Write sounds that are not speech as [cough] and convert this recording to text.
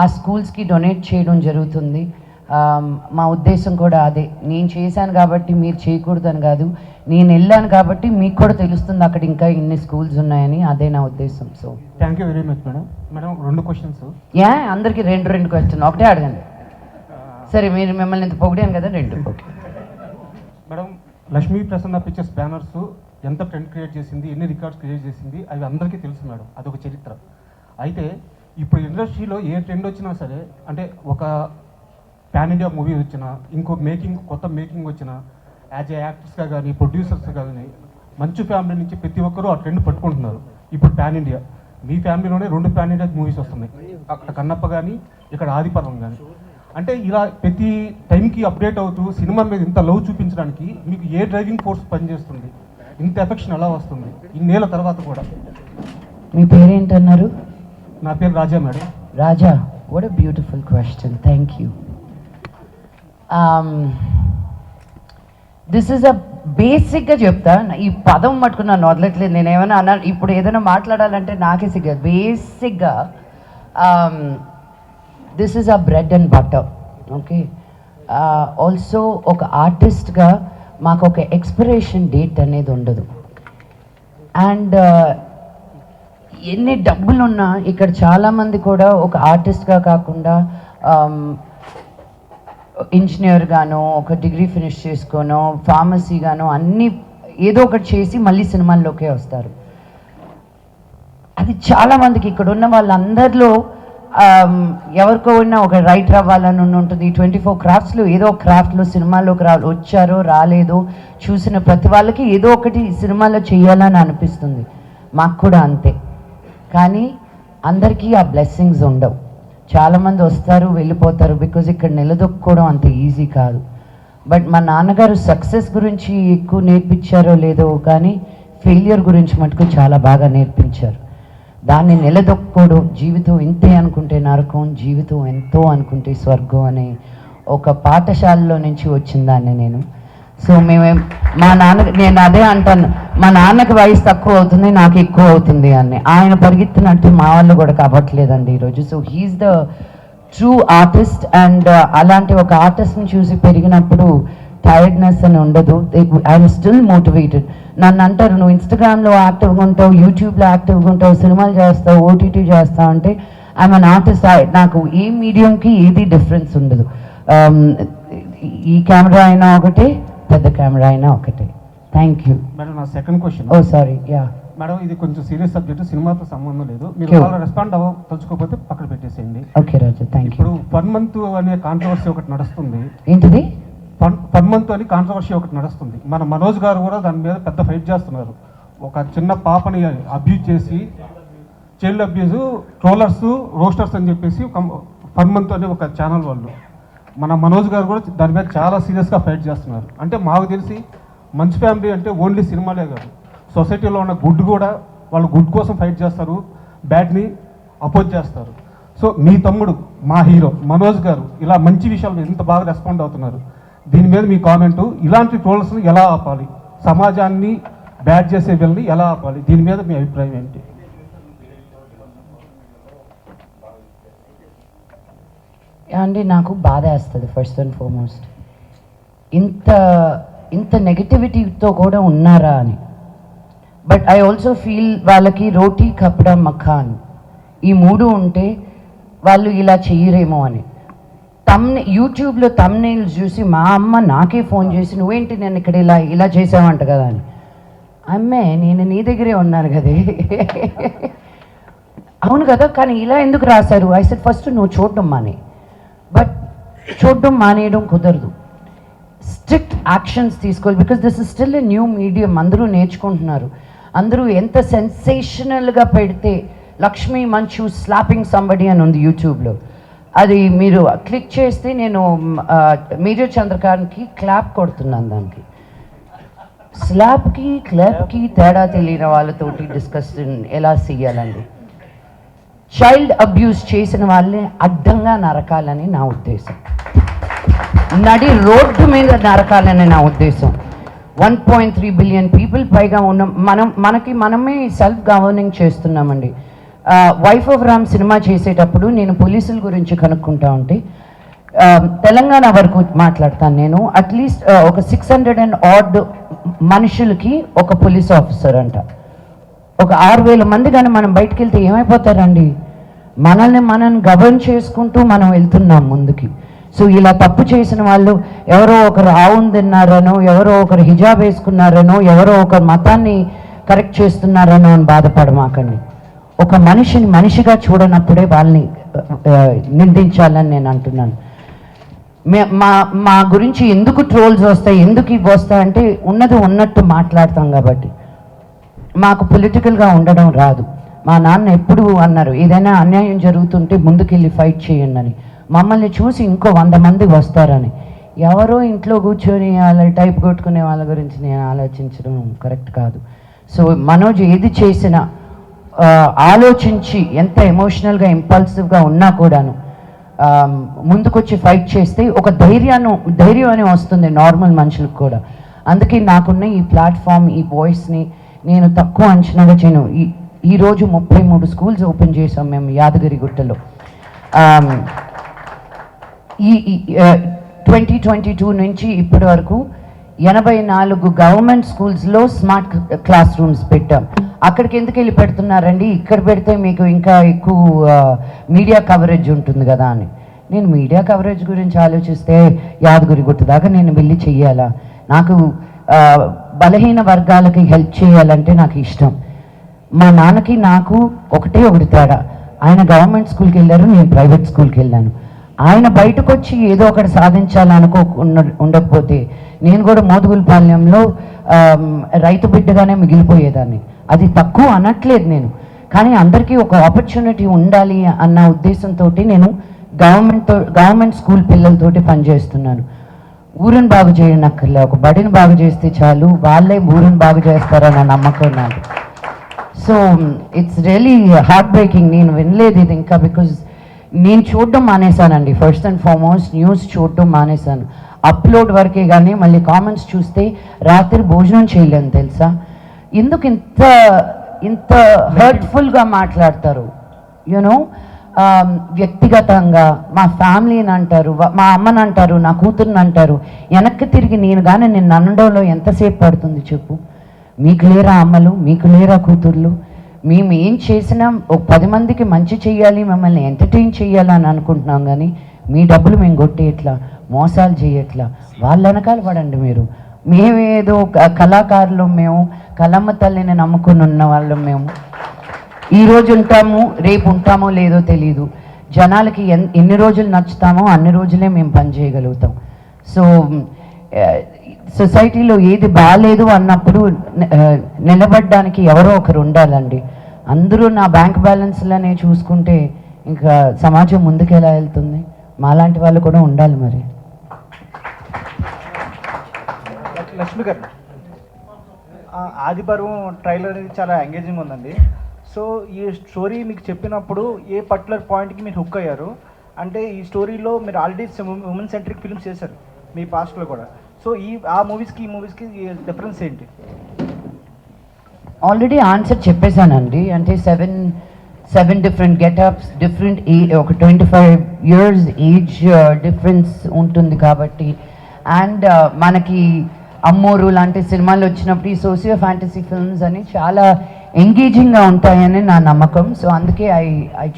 ఆ స్కూల్స్కి డొనేట్ చేయడం జరుగుతుంది. మా ఉద్దేశం కూడా అదే. నేను చేశాను కాబట్టి మీరు చేయకూడదని కాదు. నేను వెళ్ళాను కాబట్టి మీకు కూడా తెలుస్తుంది అక్కడ ఇంకా ఇన్ని స్కూల్స్ ఉన్నాయని. అదే నా ఉద్దేశం. So thank you very much madam madam రెండు క్వశ్చన్స్ యా అందరికీ రెండు రెండు క్వశ్చన్ ఒకటే అడగండి. సరే మీరు మిమ్మల్ని ఇంత పొగిడాను కదా రెండు. Okay. Madam Lakshmi Prasanna pictures banners ఎంత ట్రెండ్ క్రియేట్ చేసింది ఎన్ని రికార్డ్స్ క్రియేట్ చేసింది అవి అందరికీ తెలుసు మేడం అదొక చరిత్ర. అయితే ఇప్పుడు ఇండస్ట్రీలో ఏ ట్రెండ్ వచ్చినా సరే అంటే ఒక పాన్ ఇండియా మూవీ వచ్చినా ఇంకో మేకింగ్ కొత్త మేకింగ్ వచ్చినా యాజ్ ఏ యాక్టర్స్గా కానీ ప్రొడ్యూసర్స్ కానీ మంచి ఫ్యామిలీ నుంచి ప్రతి ఒక్కరూ ఆ ట్రెండ్ పట్టుకుంటున్నారు. ఇప్పుడు పాన్ ఇండియా మీ ఫ్యామిలీలోనే రెండు పాన్ ఇండియా మూవీస్ వస్తున్నాయి. అక్కడ కన్నప్ప కానీ ఇక్కడ ఆదిపర్వం కానీ అంటే ఇలా ప్రతి టైంకి అప్డేట్ అవుతూ సినిమా మీద ఇంత లవ్ చూపించడానికి మీకు ఏ డ్రైవింగ్ ఫోర్స్ పనిచేస్తుంది? ఇంత ఎఫెక్షన్ ఎలా వస్తుంది? ఇన్నేళ్ళ తర్వాత కూడా. మీ పేరేంటన్నారు? నా పేరు Raja madam. Raja what a beautiful question thank you this is a బేసిక్గా చెప్తా. ఈ పదం మట్టుకుని నన్ను వదలట్లేదు. నేను ఏమైనా అన్నా ఇప్పుడు ఏదైనా మాట్లాడాలంటే నాకే సిగ్గా. బేసిక్గా this is a bread and butter okay also ఒక ఆర్టిస్ట్గా మాకు ఒక ఎక్స్పిరేషన్ డేట్ అనేది ఉండదు. అండ్ ఎన్ని డబ్బులున్నా ఇక్కడ చాలామంది కూడా ఒక ఆర్టిస్ట్గా కాకుండా ఇంజనీర్ గాను ఒక డిగ్రీ ఫినిష్ చేసుకోనో ఫార్మసీ గాను అన్నీ ఏదో ఒకటి చేసి మళ్ళీ సినిమాల్లోకే వస్తారు. అది చాలామందికి ఇక్కడ ఉన్న వాళ్ళందరిలో ఎవరికో ఉన్న ఒక రైటర్ అవ్వాలని ఉంటుంది. ట్వంటీ ఫోర్ క్రాఫ్ట్స్లో ఏదో క్రాఫ్ట్లో సినిమాలోకి రా వచ్చారో రాలేదో చూసిన ప్రతి వాళ్ళకి ఏదో ఒకటి సినిమాలో చేయాలని అనిపిస్తుంది. మాకు కూడా అంతే. కానీ అందరికీ ఆ బ్లెస్సింగ్స్ ఉండవు. చాలామంది వస్తారు వెళ్ళిపోతారు బికాజ్ ఇక్కడ నిలదొక్కుకోవడం అంత ఈజీ కాదు. బట్ మా నాన్నగారు సక్సెస్ గురించి ఎక్కువ నేర్పించారో లేదో కానీ ఫెయిలియర్ గురించి మటుకు చాలా బాగా నేర్పించారు. దాన్ని నిలదొక్కుకోవడం జీవితం ఇంతే అనుకుంటే నరకం జీవితం ఎంతో అనుకుంటే స్వర్గం అనే ఒక పాఠశాలలో నుంచి వచ్చిన దాన్ని నేను. సో మేమేం మా నాన్న నేను అదే అంటాను మా నాన్నకి వయసు తక్కువ అవుతుంది నాకు ఎక్కువ అవుతుంది అని. ఆయన పరిగెత్తినట్టు మా వాళ్ళు కూడా కావట్లేదండి ఈరోజు. So he is the true artist and అలాంటి ఒక ఆర్టిస్ట్ని చూసి పెరిగినప్పుడు టైర్డ్నెస్ అని ఉండదు. ఐఎమ్ స్టిల్ మోటివేటెడ్ నన్ను అంటారు నువ్వు ఇన్స్టాగ్రామ్లో యాక్టివ్గా ఉంటావు యూట్యూబ్లో యాక్టివ్గా ఉంటావు సినిమాలు చేస్తావు ఓటీటీ చేస్తావు అంటే ఐఎమ్ అన్ ఆర్టిస్ట్ నాకు ఏ మీడియంకి ఏది డిఫరెన్స్ ఉండదు. Um, ఈ కెమెరా అయినా ఒకటే పెద్ద కెమెరా అయినా ఒకటే. థ్యాంక్ యూ మేడం నా second question oh sorry yeah madam ఇది కొంచెం సీరియస్ సబ్జెక్ట్ సినిమాతో సంబంధం లేదు. మీరు. వాళ్ళ రెస్పాండ్ అవ్వ తలుచుకోకపోతే పక్కన పెట్టేసేయండి. ఓకే రాజు థ్యాంక్ యూ ఇప్పుడు వన్ మంత్ అనే కాంట్రవర్సీ ఒకటి నడుస్తుంది. ఏంటిది? ఫన్ మంత్ అని కాంట్రవర్సీ ఒకటి నడుస్తుంది. మన మనోజ్ గారు కూడా దాని మీద పెద్ద ఫైట్ చేస్తున్నారు. ఒక చిన్న పాపని అబ్యూజ్ చేసి చైల్డ్ అబ్యూజ్ ట్రోలర్స్ రోస్టర్స్ అని చెప్పేసి ఫన్ మంత్ అని ఒక ఛానల్ వాళ్ళు. మన మనోజ్ గారు కూడా దాని మీద చాలా సీరియస్గా ఫైట్ చేస్తున్నారు. అంటే మాకు తెలిసి మంచి ఫ్యామిలీ అంటే ఓన్లీ సినిమాలే కాదు. సొసైటీలో ఉన్న గుడ్ కూడా వాళ్ళు గుడ్ కోసం ఫైట్ చేస్తారు బ్యాడ్ని అపోజ్ చేస్తారు. సో మీ తమ్ముడు మా హీరో మనోజ్ గారు ఇలా మంచి విషయాలు ఇంత బాగా రెస్పాండ్ అవుతున్నారు. దీని మీద మీ కామెంటు ఇలాంటి ట్రోల్స్ని ఎలా ఆపాలి? సమాజాన్ని బ్యాడ్ చేసే వీళ్ళని ఎలా ఆపాలి? దీని మీద మీ అభిప్రాయం ఏంటి? అంటే నాకు బాధ వేస్తుంది ఫస్ట్ అండ్ ఫార్మోస్ట్ ఇంత ఇంత నెగటివిటీతో కూడా ఉన్నారా అని. బట్ ఐ ఆల్సో ఫీల్ వాళ్ళకి రోటీ కప్డా మఖాన్ ఈ మూడు ఉంటే వాళ్ళు ఇలా చేయరేమో అని. తమ్ని యూట్యూబ్లో తమ్నేల్స్ చూసి మా అమ్మ నాకే ఫోన్ చేసి నువ్వేంటి నేను ఇక్కడ ఇలా ఇలా చేసావంట కదా అని. అమ్మే నేను నీ దగ్గరే ఉన్నాను కదే. [laughs] అవును కదా కానీ ఇలా ఎందుకు రాశారు? ఐ సెట్ ఫస్ట్ నువ్వు చూడడం అని. బట్ చూడడం మానేయడం కుదరదు స్ట్రిక్ట్ యాక్షన్స్ తీసుకోవాలి. Because this is still a new medium అందరూ నేర్చుకుంటున్నారు. అందరూ ఎంత సెన్సేషనల్గా పెడితే లక్ష్మీ మంచు స్లాపింగ్ సంబడి అని ఉంది యూట్యూబ్లో అది మీరు క్లిక్ చేస్తే నేను మీడియా చంద్రకాంత్కి క్లాప్ కొడుతున్నాను దానికి. స్లాప్కి క్లాప్కి తేడా తెలియని వాళ్ళతోటి డిస్కషన్ ఎలా చేయాలండి? చైల్డ్ అబ్యూస్ చేసిన వాళ్ళని అడ్డంగా నరకాలని నా ఉద్దేశం. నడి రోడ్డు మీద నరకాలని నా ఉద్దేశం. One point three billion people పైగా ఉన్న మనం మనకి మనమే సెల్ఫ్ గవర్నింగ్ చేస్తున్నామండి. వైఫ్ ఆఫ్ రామ్ సినిమా చేసేటప్పుడు నేను పోలీసుల గురించి కనుక్కుంటా ఉంటే తెలంగాణ వరకు మాట్లాడతాను నేను. అట్లీస్ట్ ఒక సిక్స్ హండ్రెడ్ అండ్ ఆడ్ మనుషులకి ఒక పోలీస్ ఆఫీసర్ అంట. ఒక ఆరు వేల మంది కానీ మనం బయటకు వెళ్తే ఏమైపోతారండి? మనల్ని మనం గవర్న్ చేసుకుంటూ మనం వెళ్తున్నాం ముందుకి. సో ఇలా తప్పు చేసిన వాళ్ళు ఎవరో ఒకరు ఆవును తిన్నారనో ఎవరో ఒకరు హిజాబ్ వేసుకున్నారనో ఎవరో ఒకరు మతాన్ని కరెక్ట్ చేస్తున్నారనో అని బాధపడమాకండి. ఒక మనిషిని మనిషిగా చూడనప్పుడే వాళ్ళని నిందించాలని నేను అంటున్నాను. మా మా గురించి ఎందుకు ట్రోల్స్ వస్తాయి ఎందుకు ఇవి వస్తాయంటే ఉన్నది ఉన్నట్టు మాట్లాడతాం కాబట్టి. మాకు పొలిటికల్గా ఉండడం రాదు. మా నాన్న ఎప్పుడు అన్నారు ఏదైనా అన్యాయం జరుగుతుంటే ముందుకెళ్ళి ఫైట్ చేయండి అని మమ్మల్ని చూసి ఇంకో వంద మంది వస్తారని. ఎవరో ఇంట్లో కూర్చొని వాళ్ళ టైప్ కొట్టుకునే వాళ్ళ గురించి నేను ఆలోచించడం కరెక్ట్ కాదు. సో మనోజ్ ఏది చేసినా ఆలోచించి ఎంత ఎమోషనల్గా ఇంపల్సివ్గా ఉన్నా కూడాను ముందుకొచ్చి ఫైట్ చేస్తే ఒక ధైర్యాన్ని ధైర్యం అనే వస్తుంది నార్మల్ మనుషులకు కూడా. అందుకే నాకున్న ఈ ప్లాట్ఫామ్ ఈ వాయిస్ని నేను తక్కువ అంచనాగా చేయను. ఈ ఈరోజు ముప్పై మూడు స్కూల్స్ ఓపెన్ చేసాం మేము యాదగిరి గుట్టలో. ఈ ట్వంటీ ట్వంటీ టూ నుంచి ఇప్పటి వరకు ఎనభై నాలుగు గవర్నమెంట్ స్కూల్స్లో స్మార్ట్ క్లాస్ రూమ్స్ పెట్టాం. అక్కడికి ఎందుకు వెళ్ళి పెడుతున్నారండి? ఇక్కడ పెడితే మీకు ఇంకా ఎక్కువ మీడియా కవరేజ్ ఉంటుంది కదా అని. నేను మీడియా కవరేజ్ గురించి ఆలోచిస్తే యాదగిరి గుట్ట దాకా నేను వెళ్ళి చెయ్యాలా? నాకు బలహీన వర్గాలకి హెల్ప్ చేయాలంటే నాకు ఇష్టం. మా నాన్నకి నాకు ఒకటే ఒకటి తేడా. ఆయన గవర్నమెంట్ స్కూల్కి వెళ్ళారు నేను ప్రైవేట్ స్కూల్కి వెళ్ళాను. ఆయన బయటకు వచ్చి ఏదో ఒకటి సాధించాలనుకో ఉండకపోతే నేను కూడా మోదుగులపాలెంలో రైతు బిడ్డగానే మిగిలిపోయేదాన్ని. అది తక్కువ అనట్లేదు నేను. కానీ అందరికీ ఒక ఆపర్చునిటీ ఉండాలి అన్న ఉద్దేశంతో నేను గవర్నమెంట్తో గవర్నమెంట్ స్కూల్ పిల్లలతోటి పనిచేస్తున్నాను. ఊరిని బాగు చేయనక్కర్లే. ఒక బడిని బాగు చేస్తే చాలు. వాళ్ళే ఊరిని బాగు చేస్తారన్న నమ్మకం నాకు so it's really heart breaking నేను వినలేదు ఇది ఇంకా బికాజ్ నేను చూడడం మానేశానండి. ఫస్ట్ అండ్ ఫార్మోస్ట్ న్యూస్ చూడడం మానేశాను. అప్లోడ్ వరకే కానీ మళ్ళీ కామెంట్స్ చూస్తే రాత్రి భోజనం చేయలేను తెలుసా? ఎందుకు ఇంత ఇంత హర్ట్ఫుల్గా మాట్లాడతారు? యూనో um, వ్యక్తిగతంగా మా ఫ్యామిలీని అంటారు మా అమ్మని అంటారు నా కూతుర్ని అంటారు. వెనక్కి తిరిగి నేను కానీ నేను అనడంలో ఎంతసేపు పడుతుంది చెప్పు? మీకు లేరా అమ్మలు? మీకు లేరా కూతుర్లు? మేము ఏం చేసినా ఒక పది మందికి మంచి చేయాలి మిమ్మల్ని ఎంటర్టైన్ చేయాలి అని అనుకుంటున్నాం కానీ మీ డబ్బులు మేము కొట్టేయట్లా మోసాలు చేయట్లా? వాళ్ళ వెనకాల పడండి మీరు. మేమేదో కళాకారులు మేము కలమ్మ తల్లిని నమ్ముకుని ఉన్న వాళ్ళం మేము. ఈ రోజు ఉంటాము రేపు ఉంటామో లేదో తెలియదు జనాలకి ఎన్ ఎన్ని రోజులు నచ్చుతామో అన్ని రోజులే మేము పని చేయగలుగుతాం. సో సొసైటీలో ఏది బాగాలేదు అన్నప్పుడు నిలబడడానికి ఎవరో ఒకరు ఉండాలండి. అందరూ నా బ్యాంక్ బ్యాలెన్స్లనే చూసుకుంటే ఇంకా సమాజం ముందుకు ఎలా వెళ్తుంది? మాలాంటి వాళ్ళు కూడా ఉండాలి మరి. లక్ష్మి గారు ఆదిపర్వం ట్రైలర్ అనేది చాలా ఎంగేజింగ్ ఉందండి. సో ఈ స్టోరీ మీకు చెప్పినప్పుడు ఏ పర్టికులర్ పాయింట్కి మీరు హుక్ అయ్యారు? అంటే ఈ స్టోరీలో మీరు ఆల్రెడీ ఉమెన్ సెంట్రిక్ ఫిల్మ్స్ చేశారు మీ పాస్ట్లో కూడా. సో ఈ ఆ మూవీస్కి ఈ మూవీస్కి డిఫరెన్స్ ఏంటి? ఆల్రెడీ ఆన్సర్ చెప్పేశానండి. అంటే seven seven different getups different a ఒక twenty five years age difference ఉంటుంది కాబట్టి. అండ్ uh, మనకి అమ్మోరు లాంటి సినిమాలు వచ్చినప్పుడు ఈ సోషియో ఫ్యాంటసీ ఫిల్మ్స్ అని చాలా ఎంగేజింగ్గా ఉంటాయని నా నమ్మకం. సో అందుకే ఐ ఐ